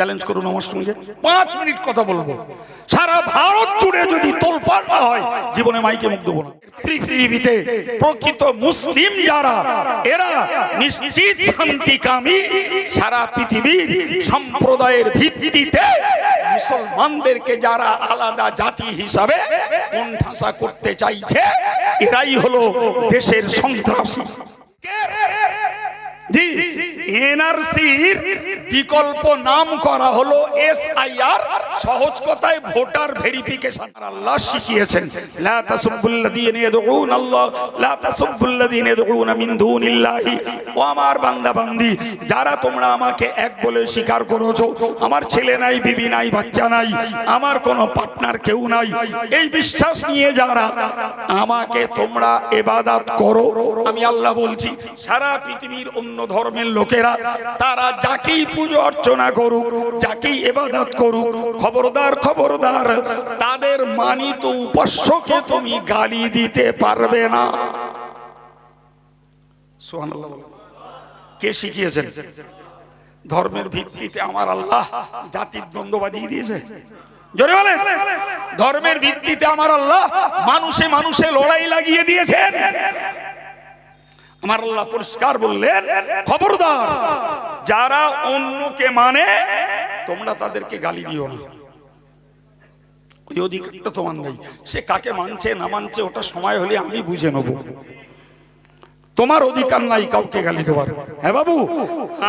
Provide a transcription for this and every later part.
Challenge করুন আমার সঙ্গে। পাঁচ মিনিট কথা বলব। সারা ভারত জুড়ে যদি তোলপাড় না হয়, জীবনে মাইকে মুখ দেবো না। পৃথিবীতে প্রকৃত মুসলিম যারা, এরা নিশ্চিত শান্তিকামী সারা পৃথিবীর সম্প্রদায়ের ভিত্তিতে মুসলমানদেরকে যারা আলাদা জাতি হিসাবে কোণঠাসা করতে চাইছে, এরাই হলো দেশের সন্ত্রাসী। জি। এনআরসির বিকল্প নাম করা হলো এসআইআর, সহজ কথায় ভোটার ভেরিফিকেশন। আল্লাহ শিখিয়েছেন, লা তাসুবুল্লাযীনা ইয়াদউন আল্লাহ, লা তাসুবুল্লাযীনা ইয়াদউন মিন দুনিল্লাহি। ও আমার বান্দা বান্দি যারা তোমরা আমাকে এক বলে স্বীকার করেছ, আমার ছেলে নাই, বিবি নাই, বাচ্চা নাই, আমার কোনো পার্টনার কেউ নাই, এই বিশ্বাস নিয়ে যারা আমাকে তোমরা এবাদাত করো, আমি আল্লাহ বলছি, সারা পৃথিবীর অন্য ধর্মের লোকেরা তারা যাকেই পুজো অর্চনা করুক, যাকেই এবাদত করুক, খবরদার খবরদার, তাদের মানিত উপাস্যকে তুমি গালি দিতে পারবে না। কে শিখিয়েছেন? ধর্মের ভিত্তিতে আমার আল্লাহ জাতির দ্বন্দ্ব বাজিয়ে দিয়েছে। জোরে বলেন। ধর্মের ভিত্তিতে আমার আল্লাহ মানুষে মানুষে লড়াই লাগিয়ে দিয়েছেন। আমার আল্লাহ পরিষ্কার বললেন, খবরদার, যারা অন্যকে মানে তোমরা তাদেরকে গালি দিও না। ওই অধিকারটা তোমার নেই। সে কাকে মানছে, না মানছে, ওটা সময় হলে আমি বুঝে নেব। তোমার অধিকার নাই কাউকে গালি দেওয়ার। হ্যাঁ বাবু,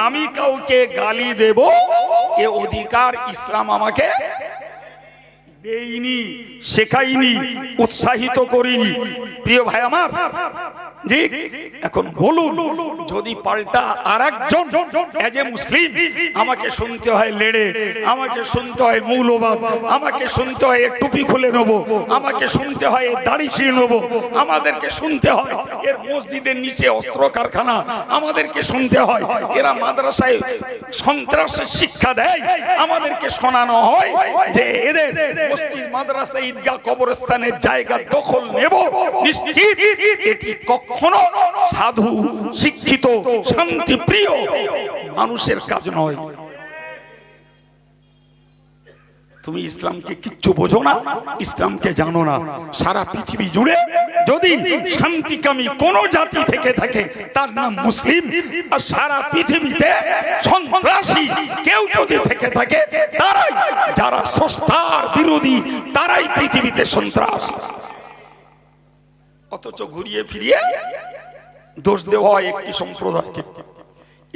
আমি কাউকে গালি দেব, এ অধিকার ইসলাম আমাকে দেইনি শেখাইনি উৎসাহিত করিনি। প্রিয় ভাই আমার জি এখন বলুন যদি পাল্টা আর একজন এজ এ মুসলিম আমাকে শুনতে হয় লেড়ে আমাকে শুনতে হয় মৌলবাদ আমাকে শুনতে হয় টুপি খুলে নেব আমাকে শুনতে হয় দাড়ি ছিঁড়ে নেব আমাদেরকে শুনতে হয় এর মসজিদের নিচে অস্ত্র কারখানা আমাদেরকে শুনতে হয় এরা মাদ্রাসায় সন্ত্রাসের শিক্ষা দেয় আমাদেরকে শোনানো হয় যে এদের মসজিদ, মাদ্রাসা, ঈদগাহ কবরস্থানের জায়গা দখল নেব। নিশ্চিত এটি কখনো সাধু, শিক্ষিত, শান্তিপ্রিয় মানুষের কাজ নয়। তুমি ইসলামকে কিচ্ছু বোঝো না, ইসলামকে জানো না। সারা পৃথিবী জুড়ে যদি শান্তিকামী কোন জাতি থেকে থাকে, তার নাম মুসলিম, আর সারা পৃথিবীতে সন্ত্রাসী কেউ যদি থেকে থাকে, তারাই যারা স্রষ্টার বিরোধী, তারাই পৃথিবীতে সন্ত্রাস। অথচ ঘুরিয়ে ফিরিয়ে দোষ দেওয়া হয় একটি সম্প্রদায়কে।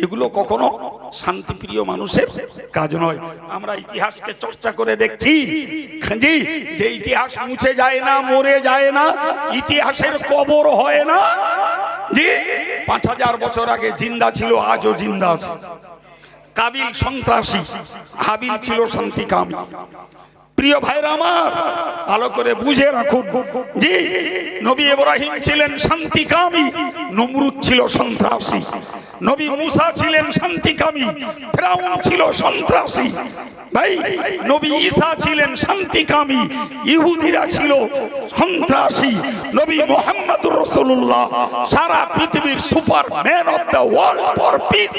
এগুলো কখনো শান্তিপ্রিয় মানুষের কাজ নয়। আমরা ইতিহাসকে চর্চা করে দেখছি জি যে ইতিহাস মুছে যায় না, মরে যায় না, ইতিহাসের কবর হয় না। জি, পাঁচ হাজার বছর আগে জিন্দা ছিল, আজও জিন্দা আছে। কাবিল সন্ত্রাসী, হাবিল ছিল শান্তিকামী। প্রিয় ভাইরা আমার, ভালো করে বুঝে রাখুন। জি, নবী ইব্রাহিম ছিলেন শান্তিকামী, নমরুদ ছিল সন্ত্রাসী। নবী মুসা ছিলেন শান্তিকামী, ফেরাউন ছিল সন্ত্রাসী। ভাই, নবী ঈসা ছিলেন শান্তিকামী, ইহুদিরা ছিল সন্ত্রাসী। নবী মোহাম্মদুর রাসূলুল্লাহ, সারা পৃথিবীর super man of the world for peace.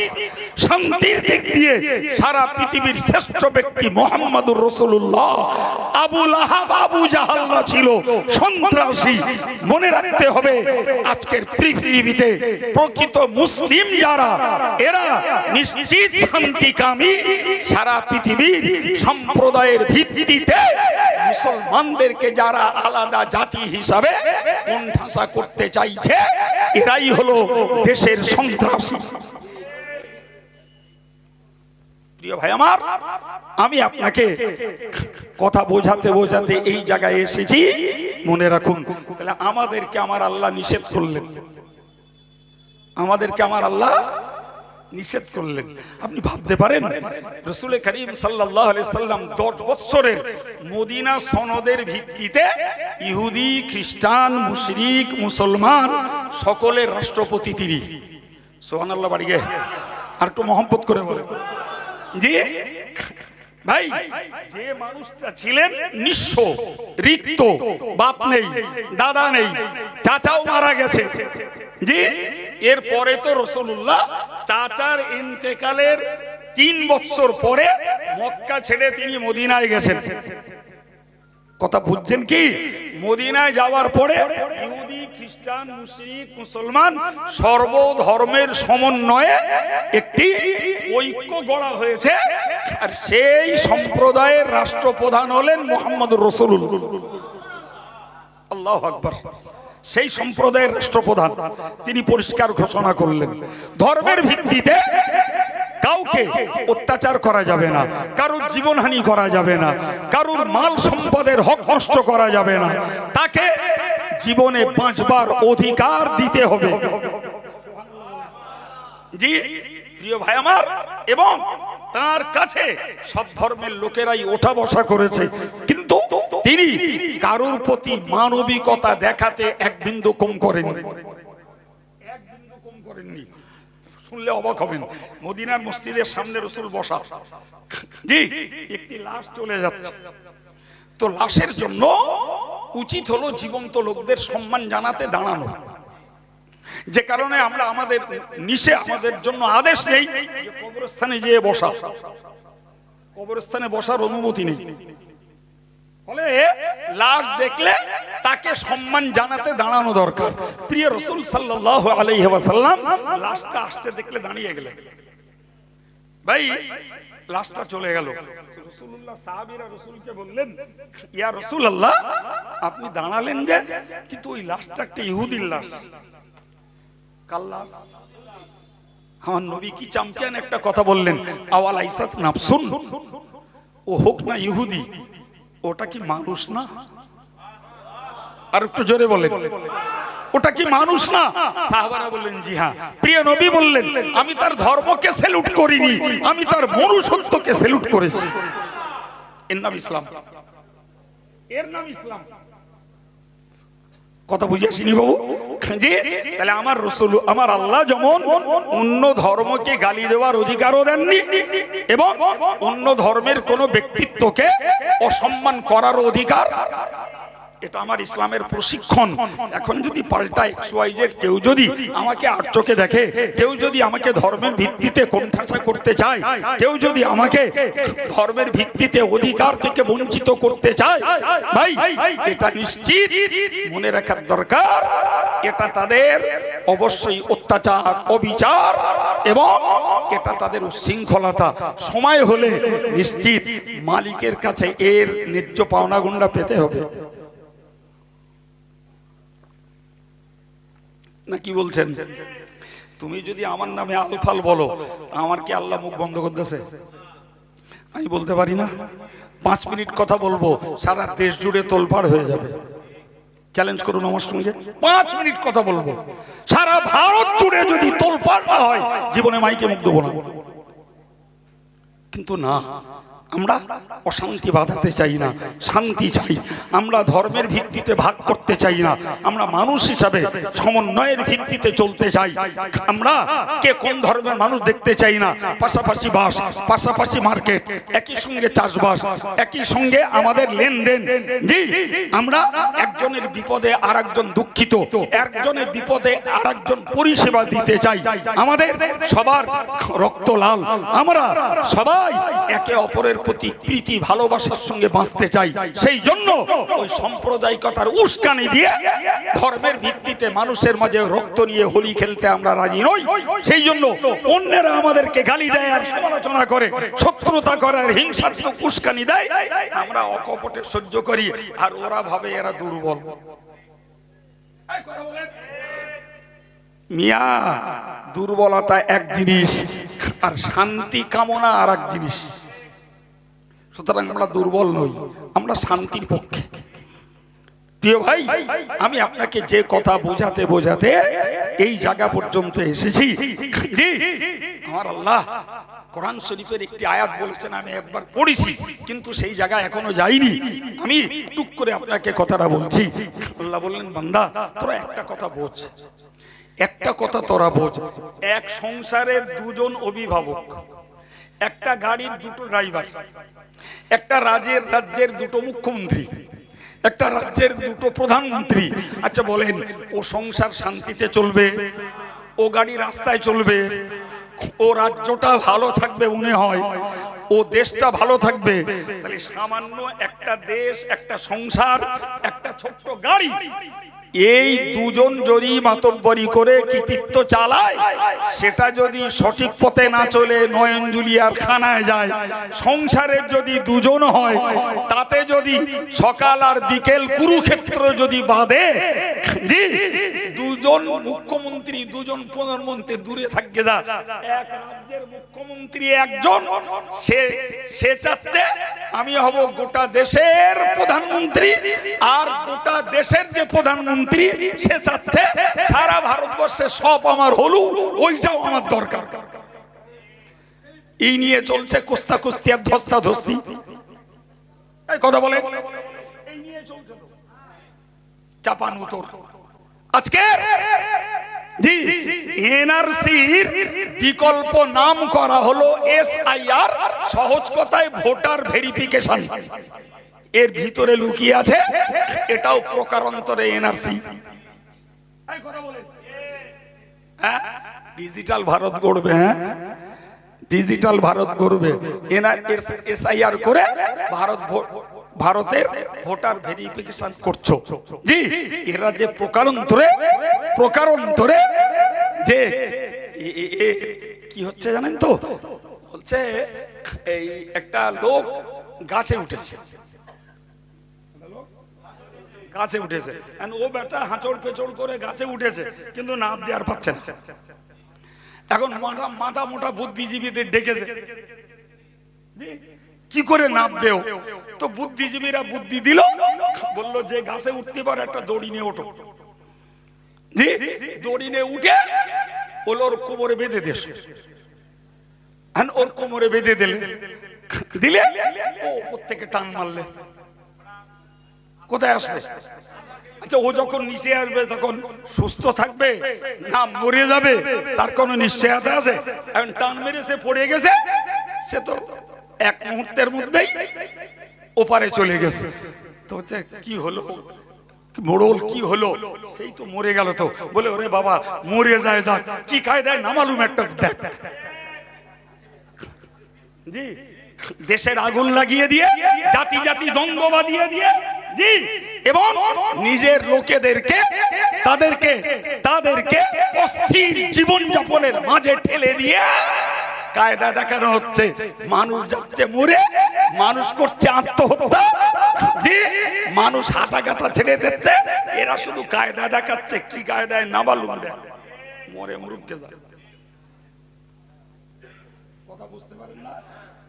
শান্তির দিক দিয়ে সারা পৃথিবীর শ্রেষ্ঠ ব্যক্তি মোহাম্মদুর রাসূলুল্লাহ। আবু লাহাব, আবু জাহাল্লা ছিল, সন্ত্রাসী। মনে রাখতে হবে, আজকের পৃথিবীতে প্রকৃত মুসলিম যারা, এরা নিশ্চিত শান্তিকামী সারা পৃথিবীর সম্প্রদায়ের ভিত্তিতে মুসলমানদেরকে যারা আলাদা জাতি হিসাবে কোণঠাসা করতে চাইছে, এরাই হলো দেশের সন্ত্রাসী। প্রিয় ভাই আমার, আমি আপনাকে কথা বোঝাতে বোঝাতে এই জায়গায় এসেছি। মনে রাখুন, তাহলে আমাদেরকে আমার আল্লাহ নিষেধ করলেন। আমাদেরকে আমার আল্লাহ নিষেধ করলেন। আপনি ভাবতে পারেন রসুল করিম সাল্লাম দশ বৎসরের মদিনা সনদের ভিত্তিতে ইহুদি, খ্রিস্টান, মুশরিক, মুসলমান সকলের রাষ্ট্রপতি তিনি। সোহান আল্লাহ বাড়িয়ে আর একটু মহব্বত করে বলে জি, ভাই, যে মানুষটা ছিলেন নিঃস্ব, রিক্ত, বাপ নেই, দাদা নেই, চাচাও মারা গেছে। জি এরপরে তো রসুল্লাহ চাচার ইন্তেকালের তিন বছর পরে মক্কা ছেড়ে তিনি মদিনায় গেছেন। কথা বুঝছেন কি? মদিনায় যাওয়ার পরে ইহুদি, খ্রিস্টান মুসলিম মুসলমান সর্বধর্মের সমন্বয়ে একটি ঐক্য গড়া হয়েছে আর সেই সম্প্রদায়ের রাষ্ট্রপ্রধান হলেন মোহাম্মদ রসুল আল্লাহ আকবর। সেই সম্প্রদায়ের রাষ্ট্রপ্রধান। তিনি পরিষ্কার ঘোষণা করলেন, ধর্মের ভিত্তিতে কাউকে অত্যাচার করা যাবে না, কারোর জীবনহানি করা যাবে না, কারোর মাল সম্পদের হক নষ্ট করা যাবে না। তাকে জীবনে পাঁচবার অধিকার দিতে হবে। জি প্রিয় ভাই আমার, এবং তার কাছে সব ধর্মের লোকেরাই ওঠা বসা করেছে। কিন্তু তিনি কারোর প্রতি মানবিকতা দেখাতে এক বিন্দু কম করেননি। এক বিন্দু কম করেননি। শুনলে অবাক হবেন, মদিনার মসজিদের সামনে রসুল বসা। জি, একটি লাশ চলে যাচ্ছে। তো লাশের জন্য উচিত হলো জীবন্ত লোকদের সম্মান জানাতে দাঁড়ানো। যে কারণে আমরা আমাদের নিচে আমাদের জন্য আদেশ নেই কবরস্থানে যেয়ে বসা। কবরস্থানে বসার অনুমতি নেই। লাশ দেখলে তাকে সম্মান জানাতে দাঁড়ানো দরকার। প্রিয় রসুল সাল্লাহ আলাইহি লাশটা আসতে দেখলে দাঁড়িয়ে গেলেন। ভাই, লাশটা চলে গেল। ইয়া রসুল আল্লাহ আপনি দাঁড়ালেন যে, কিন্তু ওই লাশটা একটা ইহুদির লাশ। কাল আমার নবী কি চ্যাম্পিয়ন একটা কথা বললেন? আওয়াল আইসাত নাফসুন। ও হোক না ইহুদি, ওটা কি মানুষ না? আর একটু জোরে বলেন। ওটা কি মানুষ না? সাহাবারা বললেন, জি হ্যাঁ। প্রিয় নবী বললেন, আমি তার ধর্মকে সেলুট করিনি, আমি তার মনুষ্যত্বকে সেলুট করেছি। এর নাম ইসলাম। এর নাম ইসলাম। কথা বুঝে আসিনি বাবু? যে, তাহলে আমার রসুল, আমার আল্লাহ যেমন অন্য ধর্মকে গালি দেওয়ার অধিকারও দেননি এবং অন্য ধর্মের কোনো ব্যক্তিত্বকে অসম্মান করার অধিকার এটা আমার ইসলামের প্রশিক্ষণ। এখন যদি পাল্টা এক্স ওয়াই জেড কেউ যদি আমাকে আর চোখে দেখে, কেউ যদি আমাকে ধর্মের ভিত্তিতে কোণঠাসা করতে চায়, কেউ যদি আমাকে ধর্মের ভিত্তিতে অধিকার থেকে বঞ্চিত করতে চায়, ভাই, এটা নিশ্চিত মনে রাখার দরকার। এটা তাদের অবশ্যই অত্যাচার, অবিচার এবং এটা তাদের উচ্ছৃঙ্খলতা সময় হলে নিশ্চিত মালিকের কাছে এর ন্যায্য পাওনা গুন্ডা পেতে হবে। না কি বলছেন? তুমি যদি আমার নামে আলফাল বলো, আমার কি আল্লাহ মুখ বন্ধ করতেছে? আমি বলতে পারি না। পাঁচ মিনিট কথা বলব, সারা দেশ জুড়ে তোলপাড় হয়ে যাবে। চ্যালেঞ্জ করুন আমার সঙ্গে। পাঁচ মিনিট কথা বলব। সারা ভারত জুড়ে যদি তোলপাড় না হয়, জীবনে মাইকে মুখ দেবো না। কিন্তু না। আমরা অশান্তি বাঁধাতে চাই না, শান্তি চাই। আমরা ধর্মের ভিত্তিতে ভাগ করতে চাই না। আমরা মানুষ হিসাবে সমন্বয়ের ভিত্তিতে চলতে চাই। আমরা কে কোন ধর্মের মানুষ দেখতে চাই না। পাশাপাশি বাস, পাশাপাশি মার্কেট, একই সঙ্গে চাষবাস, একই সঙ্গে আমাদের লেনদেন। জি, আমরা একজনের বিপদে আর একজন দুঃখিত, একজনের বিপদে আর একজন পরিষেবা দিতে চাই। আমাদের সবার রক্ত লাল। আমরা সবাই একে অপরের প্রতি প্রীতি, ভালোবাসার সঙ্গে বাঁচতে চাই। সেই জন্য ওই সাম্প্রদায়িকতার উস্কানি দিয়ে ধর্মের ভিত্তিতে মানুষের মাঝে রক্ত নিয়ে হোলি খেলতে আমরা রাজি নই। সেই জন্য অন্যেরা আমাদেরকে গালি দেয় আর সমালোচনা করে, শত্রুতা করে আর হিংসাত্মক উস্কানি দেয়। আমরা অকপটে সহ্য করি আর ওরা ভাবে এরা দুর্বল। মিয়া, দুর্বলতা এক জিনিস আর শান্তি কামনা আর এক জিনিস। সুতরাং আমরা দুর্বল নই, আমরা শান্তির পক্ষে। প্রিয় ভাই, আমি আপনাকে যে কথা বোঝাতে বোঝাতে এই জায়গা পর্যন্ত এসেছি। আমার আল্লাহ কোরআন শরীফের একটি আয়াত বলেছেন, আমি একবার পড়েছি, কিন্তু সেই জায়গা এখনও যাইনি। আমি টুক করে আপনাকে কথাটা বলছি। আল্লাহ বললেন, বান্দা, তোরা একটা কথা বোঝ। একটা কথা তোরা বোঝ। এক সংসারের দুজন অভিভাবক, একটা গাড়ির দুটো ড্রাইভার, একটা রাজ্যের রাজ্যের দুটো মুখ্যমন্ত্রী, একটা রাজ্যের দুটো প্রধানমন্ত্রী। আচ্ছা বলেন, ও সংসার শান্তিতে চলবে, ও গাড়ি রাস্তায় চলবে, ও রাজ্যটা ভালো থাকবে মনে হয়, ও দেশটা ভালো থাকবে, তাহলে সামান্য একটা দেশ, একটা সংসার, একটা ছোট্ট গাড়ি এই দুজন যদি মাতব্বরি করে কৃতিত্ব চালায়, সেটা যদি সঠিক পথে না চলে নয়ন জুলিয়ার খানায় যায়, সংসারের যদি দুজন হয়, তাতে যদি সকাল আর বিকেল কুরুক্ষেত্র যদি বাঁধে দুজন মুখ্যমন্ত্রী, দুজন প্রধানমন্ত্রী দূরে থাকবে যা এক রাজ্যের মুখ্যমন্ত্রী একজন, সে সে চাচ্ছে আমি হব গোটা দেশের প্রধানমন্ত্রী, আর গোটা দেশের যে প্রধানমন্ত্রী, সে চাচ্ছে সারা ভারতবর্ষে সব আমার হলু, ওইটাও আমার দরকার। এই নিয়ে চলছে কুস্তা কুস্তি আর ধস্তা। ধস্তি কথা বলে। চাপান উত্তর আজকে জি, এনআরসির বিকল্প নাম করা হলো এসআইআর, সহজ কথায় ভোটার ভেরিফিকেশন। এর ভিতরে লুকিয়ে আছে, এটাও প্রকারান্তরে এনআরসি। হ্যাঁ ডিজিটাল ভারত গড়বে হ্যাঁ? ডিজিটাল ভারত গড়বে এসআইআর করে ভারত ভো- ভারতের ভোটার ভেরিফিকেশন করছ। জি, এরা যে প্রকারান্তরে প্রকারান্তরে যে এ- এ- এ- কি হচ্ছে জানেন তো? বলছে, এই একটা লোক গাছে উঠেছে। গাছে উঠেছে। ও বেটা হাঁচড় পেচড় করে গাছে উঠেছে, কিন্তু নাপ দেওয়ার পাচ্ছে না। এখন মাথা মাথা মোটা বুদ্ধিজীবীদের ডেকেছে। কি করে নামবে ও? তো বুদ্ধিজীবীরা বুদ্ধি দিল, বলল, যে গাছে উঠতে পারে একটা দড়ি নিয়ে ওঠো। দড়ি নিয়ে উঠে ওর কোমরে বেঁধে দেশ ওর কোমরে বেঁধে দিলে। দিলে? ও উপর থেকে টান মারলে। কোথায় আসবে? আচ্ছা ও যখন নিচে আসবে, তখন সুস্থ থাকবে না মরে যাবে? তার কোনো নিশ্চয়তা আছে? এখন টান মেরে সে পড়ে গেছে, সে তো এক মুহূর্তের মধ্যেই ওপারে চলে গেছে। তো হচ্ছে কি হলো? মোড়ল, কি হলো? সেই তো মরে গেল তো। বলে, ওরে বাবা, মরে যায়, যাক। কি কায়দায় নামালুম একটা দেখ। জি, দেশের আগুন লাগিয়ে দিয়ে, জাতি জাতি দ্বন্দ্ব বাঁধিয়ে দিয়ে, জি, এবং নিজের লোকেদেরকে, তাদেরকে তাদেরকে অস্থির জীবন যাপনের মাঝে ঠেলে দিয়ে কায়দা দেখানো হচ্ছে, মানুষ যাচ্ছে মরে, মানুষ করছে আত্মহত্যা জি মানুষ গাতা ছেড়ে দিচ্ছে, এরা শুধু কায়দা দেখাচ্ছে, কি কায়দায় নামালুম দেয় মরে মুরুখকে যায়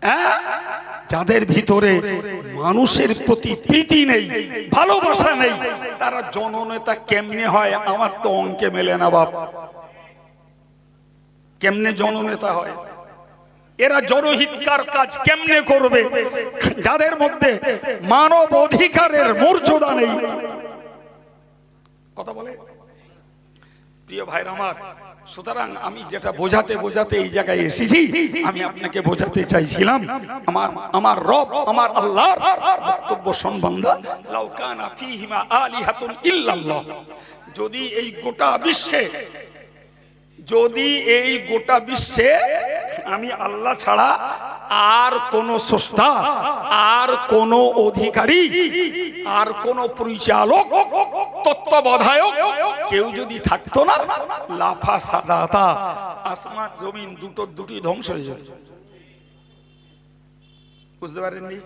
হ্যাঁ? যাদের ভিতরে মানুষের প্রতি প্রীতি নেই, ভালোবাসা নেই, তারা জননেতা কেমনে হয়? আমার তো অঙ্কে মেলে না বাপ। কেমনে জননেতা হয়? এরা জনহিতকার কাজ কেমনে করবে? যাদের মধ্যে মানব অধিকারের মর্যাদা নেই। কথা বলে? প্রিয় ভাইরা আমার, সুতরাং আমি যেটা বোঝাতে বোঝাতে এই জায়গায় এসেছি, আমি আপনাকে বোঝাতে চাইছিলাম, আমার আমার রব, আমার আল্লাহর বক্তব্য সম্বন্ধা লাউকানা ফিহিমা আলিহাতুন ইল্লাল্লাহ। যদি এই গোটা বিশ্বে, যদি এই গোটা বিশ্বে আমি আল্লাহ ছাড়া আর কোন স্রষ্টা, আর কোন অধিকারী, আর কোন পরিচালক, তত্ত্বাবধায়ক কেউ যদি থাকতো না, লাফা সাদাতা আসমান, জমিন, দুটো, দুটি ধ্বংস হয়ে যেত। বুঝতে পারেননি?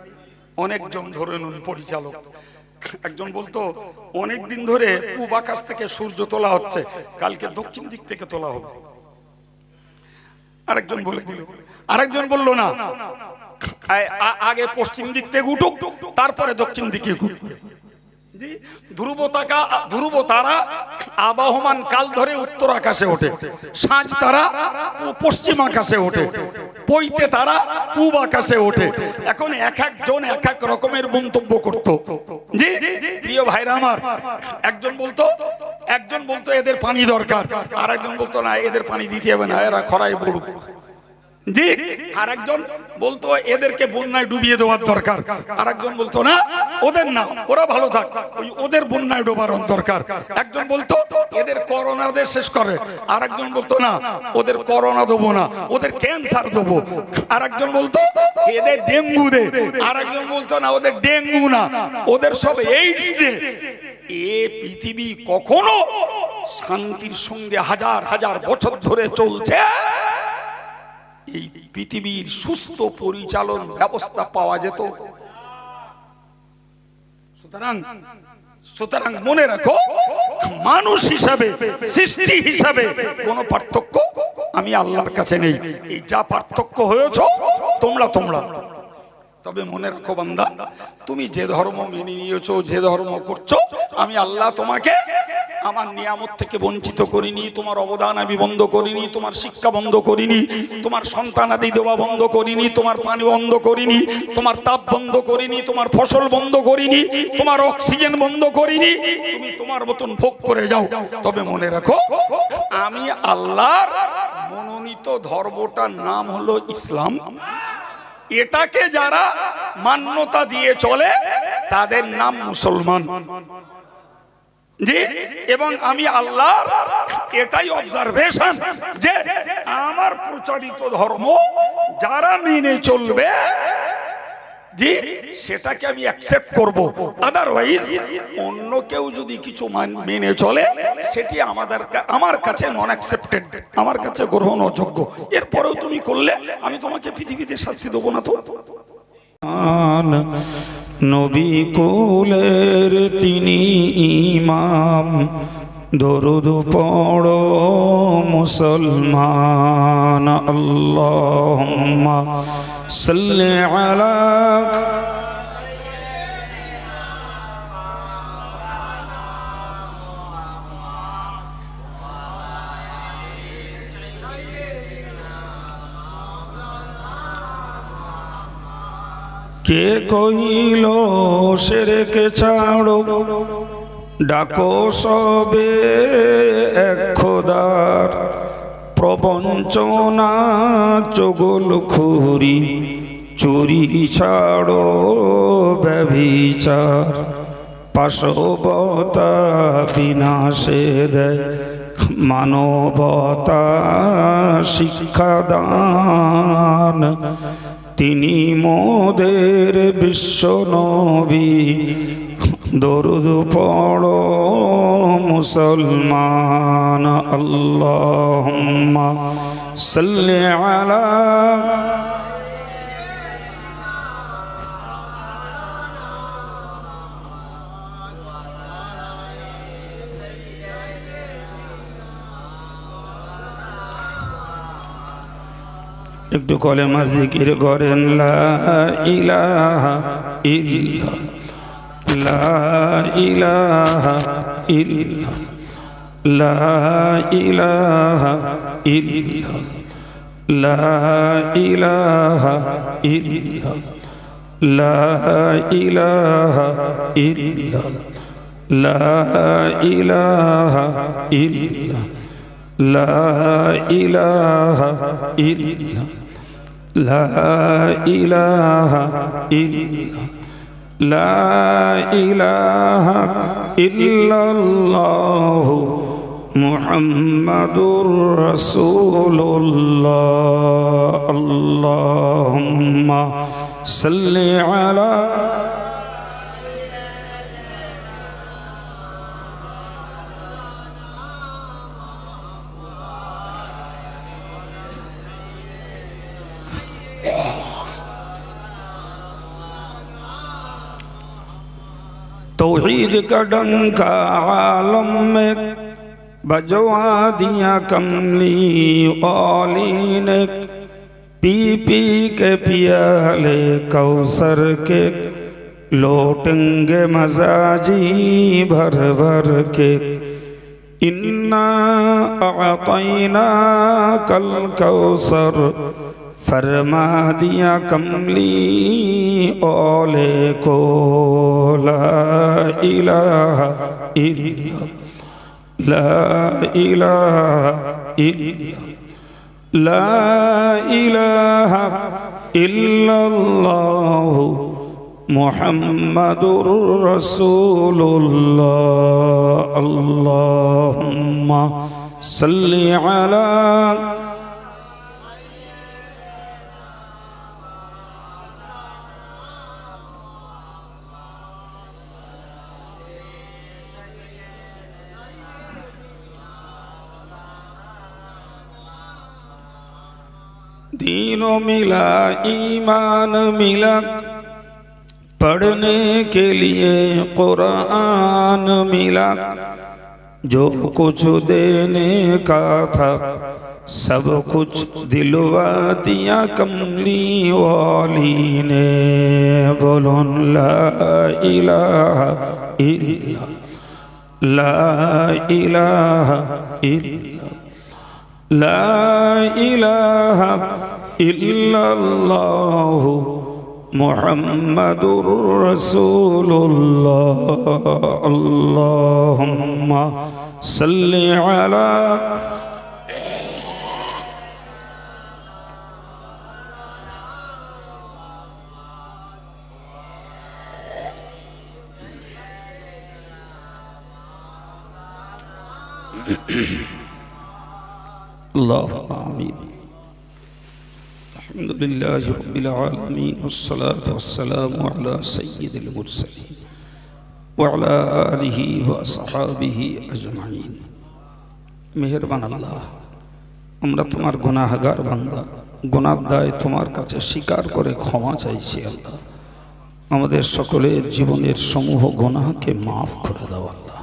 অনেকজন ধরে নুন পরিচালক। একজন বলতো, অনেক দিন ধরে পূব আকাশ থেকে সূর্য তোলা হচ্ছে, কালকে দক্ষিণ দিক থেকে তোলা হবে। আরেকজন বলে দিল। আরেকজন বলল, না। আগে পশ্চিম দিক থেকে উঠুক, তারপরে দক্ষিণ দিকে উঠুক ধ্রুব তারা আবহমান কাল ধরে উত্তর আকাশে ওঠে সাঁঝ তারা পশ্চিম আকাশে ওঠে পৈতে তারা পূব আকাশে ওঠে। এখন এক একজন এক এক রকমের মন্তব্য করত। জি, প্রিয় ভাইরা আমার, একজন বলতো একজন বলতো, এদের পানি দরকার। আর একজন বলতো, না, এদের পানি দিতে হবে না, এরা খরায় পড়ুক। জি। আর বলতো, এদেরকে বন্যায় ডুবিয়ে দেওয়ার দরকার। বলতো, না, ওদের না ওরা ভালো থাক। ওই ওদের বন্যায় দরকার একজন বলতো, এদের করোনা শেষ করে। বলতো, না, ওদের করোনা দেবো না, ওদের ক্যান্সার দেবো। আর একজন বলতো, এদের ডেঙ্গু দে। আর একজন বলতো, না, ওদের ডেঙ্গু না, ওদের সব এইডস দে। এ পৃথিবী কখনো শান্তির সঙ্গে হাজার হাজার বছর ধরে চলছে? এই পৃথিবীর সুস্থ পরিচালন ব্যবস্থা পাওয়া যেত। সুতরাং সুতরাং মনে রাখো, মানুষ হিসাবে, সৃষ্টি হিসাবে কোনো পার্থক্য আমি আল্লাহর কাছে নেই। এই যা পার্থক্য হয়েছ, তোমরা তোমরা। তবে মনে রাখো বান্দা, তুমি যে ধর্ম মেনে নিয়েছো, যে ধর্ম করছ, আমি আল্লাহ তোমাকে আমার নিয়ামত থেকে বঞ্চিত করিনি, তোমার অবদান আমি বন্ধ করিনি, তোমার শিক্ষা বন্ধ করিনি, তোমার সন্তানাদি দেওয়া বন্ধ করিনি, তোমার পানি বন্ধ করিনি, তোমার তাপ বন্ধ করিনি, তোমার ফসল বন্ধ করিনি, তোমার অক্সিজেন বন্ধ করিনি, তুমি তোমার মতন ভোগ করে যাও। তবে মনে রাখো, আমি আল্লাহর মনোনীত ধর্মটার নাম হলো ইসলাম। এটাকে যারা মান্যতা দিয়ে চলে, তাদের নাম মুসলমান। জি এবং আমি আল্লাহর এটাই অবজারভেশন যে, আমার প্রচারিত ধর্ম যারা মেনে চলবে জি সেটাকে আমি অ্যাকসেপ্ট করব। আদারওয়াইজ অন্য কেউ যদি কিছু মান- চলে, সেটি আমাদের আমার কাছে নন অ্যাকসেপ্টেড আমার কাছে গ্রহণ অযোগ্য এরপরেও তুমি করলে, আমি তোমাকে পৃথিবীতে শাস্তি দেবো না তো। নবী কুলের তিনি ইমাম। দরুদ পড়ো মুসলমান আল্লাহ সাল্লি আলা কে কহিল, সেরেকে ছাড়ো। ডাকো সবে এক খোদার প্রবঞ্চনা, চগল খুরি, চুরি ছাড়ো ব্যভিচার। পাশবতা বিনাশে দেয়, মানবতা শিক্ষাদান। তিনি মোদের বিশ্ব নবী। দরুদ পড় মুসলমান আল্লাহ সাল্লি আলা একটু কলে কলেমা জিকির করেন, লা ইলাহা ইল্লা লা ইলাহা ইলাহা লা ইলাহা ইলাহা লা ইলাহা ইল্লা লা ইলাহা ইল্লা لا إله إلا لا إله إلا الله محمد رسول الله. اللهم صل على तौहीद का डंका आलम में बजवा दिया कमली औली ने। पी पी के पियाले कौसर के लौटेंगे मजाजी भर भर के। इन्ना अतैना कल कौसर فرما دیا کملی اولے کو لا الہ الا لا الہ الا لا الہ الا اللہ محمد رسول اللہ اللہم صلی علیہ दीन मिला ईमान मिला पढ़ने के लिए कुरान मिला जो कुछ देने का था, सब कुछ दिलवा दिया कमली वाली ने। बोलो, ला इलाहा इल्ला, ला इलाहा इल्ला, ला इलाहा إلا الله محمد رسول الله. اللهم صل على اللهم آمين. الحمد لله رب العالمين والصلاة والسلام على سيد المرسلين وعلى آله وأصحابه أجمعين মেহরবান আল্লাহ আমরা তোমার গুনাহগার বান্দা গুনার দায় তোমার কাছে স্বীকার করে ক্ষমা চাইছি আল্লাহ আমাদের সকলের জীবনের সমূহ গুনাহকে মাফ করে দাও আল্লাহ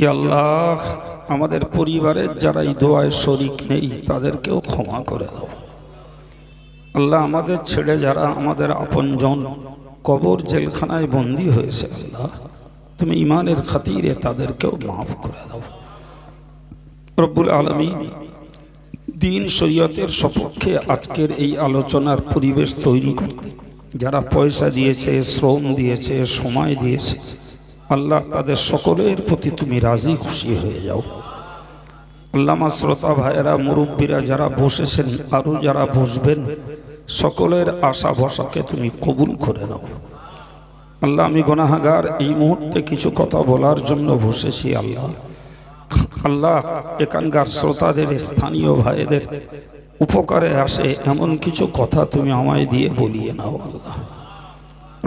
ইয়া আল্লাহ আমাদের পরিবারের যারা এই দোয়ায় শরিক নেই, তাদেরকেও ক্ষমা করে দাও। আল্লাহ আমাদের ছেড়ে যারা, আমাদের আপনজন, কবর জেলখানায় বন্দি হয়েছে আল্লাহ, তুমি ইমানের খাতিরে তাদেরকেও মাফ করে দাও। রব্বুল আলমী দিন শরীয়তের সপক্ষে আজকের এই আলোচনার পরিবেশ তৈরি করতে, যারা পয়সা দিয়েছে, শ্রম দিয়েছে, সময় দিয়েছে, আল্লাহ তাদের সকলের প্রতি তুমি রাজি খুশি হয়ে যাও। আল্লামা শ্রোতা ভাইয়েরা, মুরব্বীরা যারা বসেছেন আরও যারা বসবেন, সকলের আশা ভরসাকে তুমি কবুল করে নাও। আল্লাহ, আমি গনাহাগার, এই মুহূর্তে কিছু কথা বলার জন্য বসেছি, আল্লাহ। আল্লাহ, এখানকার শ্রোতাদের, স্থানীয় ভাইদের উপকারে আসে এমন কিছু কথা তুমি আমায় দিয়ে বলিয়ে নাও, আল্লাহ।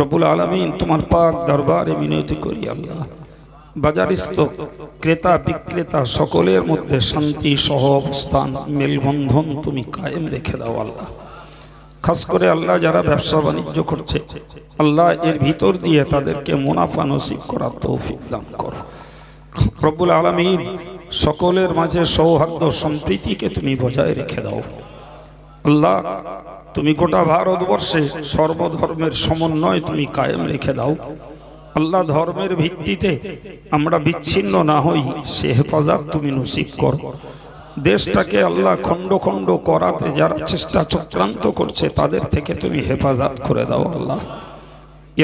রবুল আলমিন তোমার পাক দরবারে মিনতি করি, আল্লাহ। বাজারিস্ত ক্রেতা, বিক্রেতা সকলের মধ্যে শান্তি সহ অবস্থান মেলবন্ধন তুমি কায়েম রেখে দাও আল্লাহ। খাস করে আল্লাহ যারা ব্যবসা বাণিজ্য করছে, আল্লাহ এর ভিতর দিয়ে তাদেরকে মুনাফা নসিব করার তৌফিক দান করো। রব্বুল আলমিন সকলের মাঝে সৌহার্দ্য সম্প্রীতিকে তুমি বজায় রেখে দাও। আল্লাহ, তুমি গোটা ভারতবর্ষে সর্বধর্মের সমন্বয় তুমি কায়েম রেখে দাও। আল্লাহ ধর্মের ভিত্তিতে আমরা বিচ্ছিন্ন না হই, সে হেফাজত তুমি নসিব কর। দেশটাকে আল্লাহ খণ্ড খণ্ড করাতে যারা চেষ্টা চক্রান্ত করছে, তাদের থেকে তুমি হেফাজত করে দাও আল্লাহ।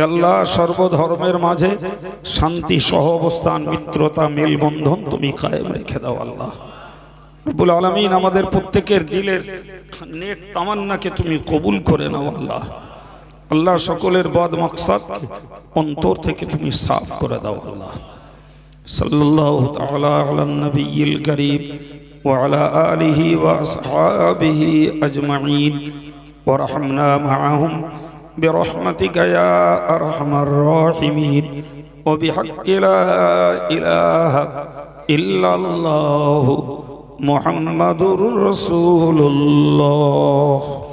আল্লাহ, সর্বধর্মের মাঝে শান্তি সহ অবস্থান মিত্রতা, মেলবন্ধন তুমি কায়েম রেখে দাও আল্লাহ। রব্বুল আলমিন আমাদের প্রত্যেকের দিলের নেক তামান্নাকে তুমি কবুল করে নাও আল্লাহ। আল্লাহ সকলের বদ মকসাদ অন্তর থেকে তুমি সাফ করে দাও আল্লাহ সাল্লাল্লাহু তাআলা আলা নবিয়িল করিম وعلى آله وأصحابه أجمعين ورحمنا معهم برحمتك يا أرحم الراحمين وبحق لا إله إلا الله محمد رسول الله